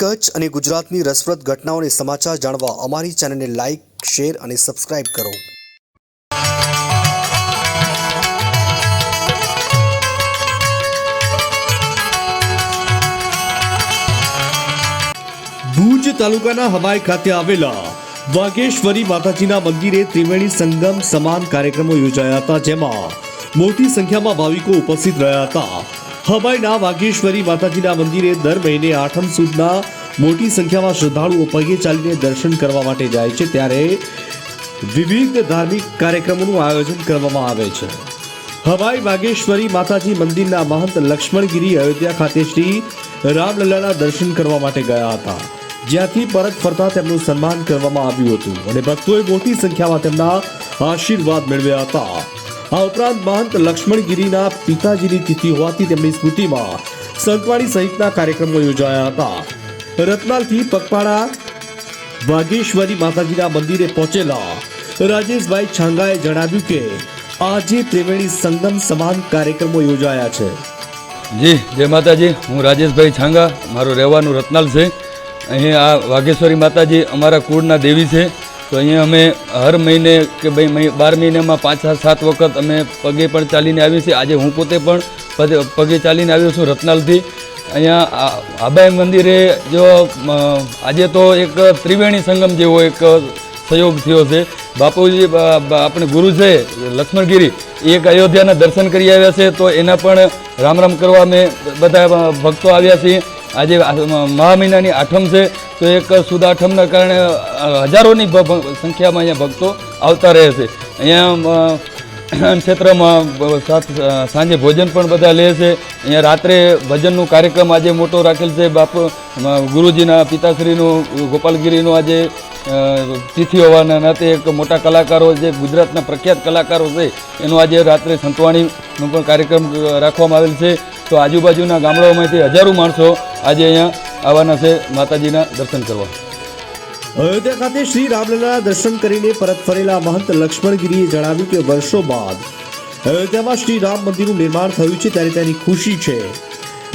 કચ્છ અને ગુજરાતની રસપ્રદ ઘટનાઓને સમાચાર જાણવા અમારી ચેનલને લાઇક શેર અને સબસ્ક્રાઇબ કરો. ભુજ તાલુકાના હવાઈ ખાતે આવેલા વાઘેશ્વરી માતાજીના મંદિરે ત્રિવેણી સંગમ સમાન કાર્યક્રમો યોજાયા હતા, જેમાં મોટી સંખ્યામાં ભાવિકો ઉપસ્થિત રહ્યા હતા. હવાઈના વાઘેશ્વરી માતાજીના મંદિરે દર મહિને આઠમ સુદના મોટી સંખ્યામાં શ્રદ્ધાળુઓ પગે ચાલીને દર્શન કરવા માટે જાય છે, ત્યારે વિવિધ ધાર્મિક કાર્યક્રમોનું આયોજન કરવામાં આવે છે. હવાઈ વાઘેશ્વરી માતાજી મંદિરના મહંત લક્ષ્મણગીરી અયોધ્યા ખાતે શ્રી રામલલ્લાના દર્શન કરવા માટે ગયા હતા. જ્યાંથી પરત ફરતા તેમનું સન્માન કરવામાં આવ્યું હતું અને ભક્તોએ મોટી સંખ્યામાં તેમના આશીર્વાદ મેળવ્યા હતા. આ ઉપરાંત મહંત લક્ષ્મણગીરીના પિતાજીની તિથિ હોવાથી તેમની સ્મૃતિમાં સંતવાણી સહિતના કાર્યક્રમો યોજાયા હતા. રત્નાલથી પગપાળા વાઘેશ્વરી માતાજીના મંદિરે પહોંચેલા રાજેશભાઈ છાંગાએ જણાવ્યું કે, આજે ત્રિવેણી સંગમ સમાન કાર્યક્રમો યોજાયા છે. જી, જય માતાજી. હું રાજેશભાઈ છાંગા. મારું રહેવાનું રત્નાલ છે. અહીં આ વાઘેશ્વરી માતાજી અમારા કુળના દેવી છે. તો અહીંયા અમે હર મહિને કે ભાઈ બાર મહિનામાં પાંચ સાત વખત અમે પગે પણ ચાલીને આવીએ છીએ. આજે હું પોતે પણ પગે- ચાલીને આવ્યો છું રત્નાલથી. અહીંયા આબાઈ મંદિરે જો આજે તો એક ત્રિવેણી સંગમ જેવો એક સહયોગ થયો છે. બાપુજી આપણે ગુરુ છે, લક્ષ્મણગીરી એક અયોધ્યાના દર્શન કરી આવ્યા છે. તો એના પણ રામ રામ કરવા અમે બધા ભક્તો આવ્યા છીએ. આજે મહા મહિનાની આઠમ છે, તો એક સુદ આઠમના કારણે હજારોની સંખ્યામાં અહીંયા ભક્તો આવતા રહે છે. અહીંયા ક્ષેત્રમાં સાંજે ભોજન પણ બધા લે છે. અહીંયા રાત્રે ભજનનો કાર્યક્રમ આજે મોટો રાખેલ છે. બાપુ ગુરુજીના, પિતાશ્રીનું, ગોપાલગીરીનું આજે તિથિ હોવાના નાતે એક મોટા કલાકારો જે ગુજરાતના પ્રખ્યાત કલાકારો છે, એનો આજે રાત્રે સંતવાણીનો પણ કાર્યક્રમ રાખવામાં આવેલ છે. તો આજુબાજુના ગામડાઓમાંથી હજારો માણસો આજે અહીંયા આવવાના છે માતાજીના દર્શન કરવા. અયોધ્યા ખાતે શ્રી રામલલ્લાના દર્શન કરીને પરત ફરેલા મહંત લક્ષ્મણગીરીએ જણાવ્યું કે વર્ષો બાદ અયોધ્યામાં શ્રી રામ મંદિરનું નિર્માણ થયું છે ત્યારે તેની ખુશી છે.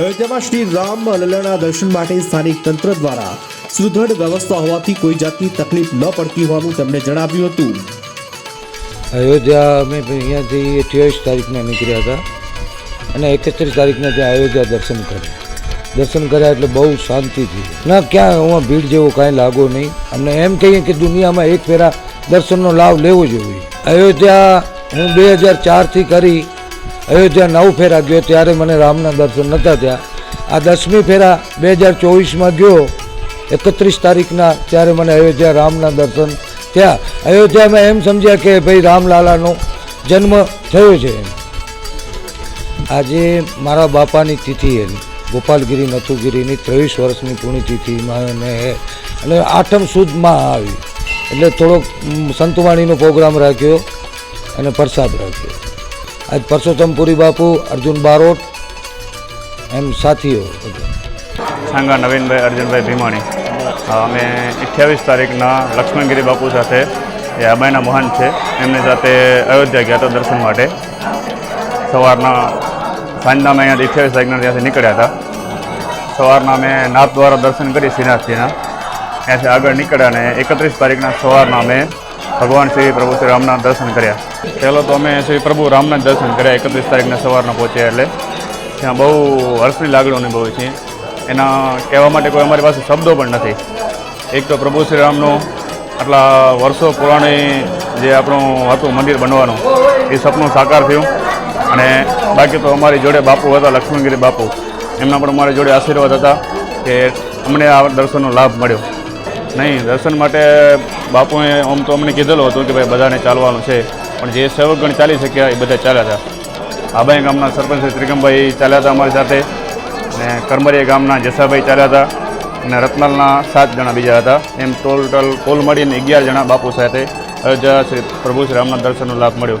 અયોધ્યામાં શ્રી રામ લલ્લાના દર્શન માટે સ્થાનિક તંત્ર દ્વારા સુદૃઢ વ્યવસ્થા હોવાથી કોઈ જાતની તકલીફ ન પડતી હોવાનું તેમણે જણાવ્યું હતું. અયોધ્યા અમે અહીંયાથી અઠ્યાવીસ તારીખના નીકળ્યા હતા અને એકત્રીસ તારીખના ત્યાં અયોધ્યા દર્શન કર્યા. દર્શન કર્યા એટલે બહુ શાંતિથી ના ક્યાં હું ભીડ જેવો કાંઈ લાગો નહીં. અને એમ કહીએ કે દુનિયામાં એક ફેરા દર્શનનો લાભ લેવો જોઈએ. અયોધ્યા હું બે હજાર ચારથી કરી અયોધ્યા નવ ફેરા ગયો, ત્યારે મને રામના દર્શન નહોતા થયા. આ દસમી ફેરા બે હજાર ચોવીસમાં ગયો, એકત્રીસ તારીખના, ત્યારે મને અયોધ્યા રામના દર્શન થયા. અયોધ્યામાં એમ સમજ્યા કે ભાઈ રામલાલાનો જન્મ થયો છે. આજે મારા બાપાની તિથિ એની. ગોપાલગીરી, નથુગીરીની ત્રેવીસ વર્ષની પુણ્યતિથિમાં અને આઠમ સુદમાં આવી. એટલે થોડોક સંતવાણીનો પ્રોગ્રામ રાખ્યો અને પ્રસાદ રાખ્યો. આજ પરસોત્તમપુરી બાપુ, અર્જુન બારોટ, એમ સાથીઓ સાંગા નવીનભાઈ, અર્જુનભાઈ ભીમાણી. અમે અઠ્યાવીસ તારીખના લક્ષ્મણગીરી બાપુ સાથે એ આબાઈના મહાન છે. એમની સાથે અયોધ્યા ગયા હતા દર્શન માટે. સવારના સાંજના અમે અહીંયાથી અઠ્યાવીસ તારીખના ત્યાંથી નીકળ્યા હતા. સવારના અમે નાથ દ્વારા દર્શન કરી શ્રીનાથજીના. ત્યાંથી આગળ નીકળ્યા અને એકત્રીસ તારીખના સવારના અમે ભગવાન શ્રી પ્રભુ શ્રી રામના દર્શન કર્યા. પહેલો તો અમે શ્રી પ્રભુ રામના દર્શન કર્યા એકત્રીસ તારીખના સવારના પહોંચ્યા એટલે. ત્યાં બહુ હર્ષની લાગણી અનુભવી છે એના કહેવા માટે કોઈ અમારી પાસે શબ્દો પણ નથી. એક તો પ્રભુ શ્રી રામનું આટલા વર્ષો પુરાણી જે આપણું હતું મંદિર બનવાનું, એ સપનું સાકાર થયું. અને બાકી તો અમારી જોડે બાપુ હતા, લક્ષ્મણગીરી બાપુ. એમના પણ અમારી જોડે આશીર્વાદ હતા કે અમને આ દર્શનનો લાભ મળ્યો. નહીં, દર્શન માટે બાપુએ આમ તો અમને કીધેલું હતું કે ભાઈ બધાને ચાલવાનું છે, પણ જે સેવકગણ ચાલી શક્યા એ બધા ચાલ્યા હતા. આબાઈ ગામના સરપંચ ત્રિકમભાઈ ચાલ્યા હતા અમારી સાથે અને કરમરિયા ગામના જસાભાઈ ચાલ્યા હતા અને રત્નાલના સાત જણા બીજા હતા. એમ ટોટલ કોલ મળીને અગિયાર જણા બાપુ સાથે અયોધ્યા શ્રી પ્રભુ શ્રી રામના દર્શનનો લાભ મળ્યો.